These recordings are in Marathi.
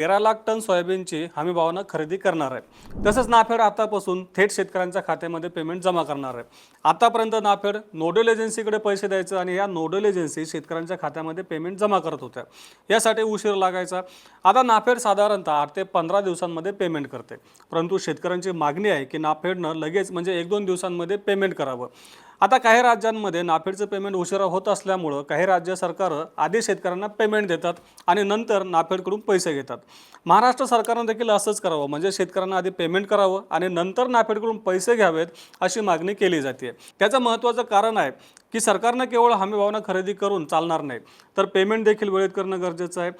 तेरा लाख टन सोयाबीनची हमी भावानं खरेदी करणार आहे. तसंच नाफेड आतापासून थेट शेतकऱ्यांच्या खात्यामध्ये पेमेंट जमा करणार आहे. आतापर्यंत नाफेड नोडल एजन्सीकडे पैसे द्यायचं आणि या नोडल एजन्सी शेतकऱ्यांच्या खात्यामध्ये पेमेंट जमा करत होत्या. यासाठी उशीर लागायचा. आता नाफेड साधारणतः आठ ते पंधरा दिवसांमध्ये पेमेंट करते. परंतु शेतकऱ्यांची मागणी आहे की नाफेडनं लगेच म्हणजे एक दोन दिवसांमध्ये पेमेंट करावं. आता काही राज्यांमध्ये नाफेडचं पेमेंट उशिरा होत असल्यामुळं काही राज्य सरकारं आधी शेतकऱ्यांना पेमेंट देतात आणि नंतर नाफेडकडून पैसे घेतात. महाराष्ट्र सरकारनं देखील असंच करावं म्हणजे शेतकऱ्यांना आधी पेमेंट करावं आणि नंतर नाफेडकडून पैसे घ्यावेत अशी मागणी केली जाते. त्याचं महत्त्वाचं कारण आहे की सरकारनं केवळ हमीभावना खरेदी करून चालणार नाही तर पेमेंट देखील वेळेत करणं गरजेचं आहे.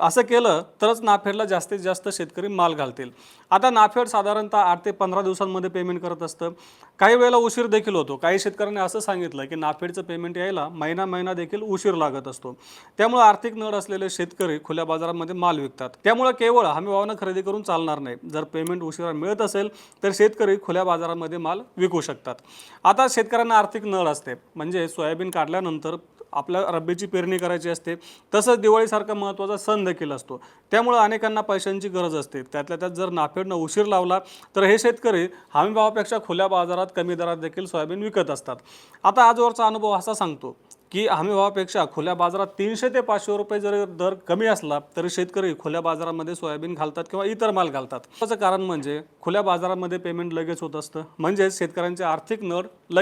असं केलं तरच नाफेडला जास्तीत जास्त शेतकरी माल घालतील. आता नाफेड साधारणतः आठ ते पंधरा दिवसांमध्ये पेमेंट करत असतं. काही वेळेला उशीर देखील होतो. काही शेतकऱ्यांनी असं सांगितलं की नाफेडचं पेमेंट यायला महिना महिना देखील उशीर लागत असतो. त्यामुळे आर्थिक नड असलेले शेतकरी खुल्या बाजारामध्ये माल विकतात. त्यामुळे केवळ हमी भावानं खरेदी करून चालणार नाही. जर पेमेंट उशिरा मिळत असेल तर शेतकरी खुल्या बाजारामध्ये माल विकू शकतात. आता शेतकऱ्यांना आर्थिक नळ असते. म्हणजे सोयाबीन काढल्यानंतर आपल्या रब्बीची पेरणी करायची असते. तसंच दिवाळीसारखा महत्त्वाचा सण देखील असतो. त्यामुळे अनेकांना पैशांची गरज असते. त्यातल्या त्यात जर नाफेडनं उशीर लावला तर हे शेतकरी हमीभावापेक्षा खुल्या बाजारात कमी दरात देखील सोयाबीन विकत असतात. आता आजवरचा अनुभव असा सांगतो की हमीभावापेक्षा खुल्या बाजारात तीनशे ते पाचशे रुपये जरी दर कमी असला तरी शेतकरी खुल्या बाजारामध्ये सोयाबीन घालतात किंवा इतर माल घालतात. त्याचं कारण म्हणजे खुल्या बाजारामध्ये पेमेंट लगेच होत असतं. म्हणजेच शेतकऱ्यांचे आर्थिक नड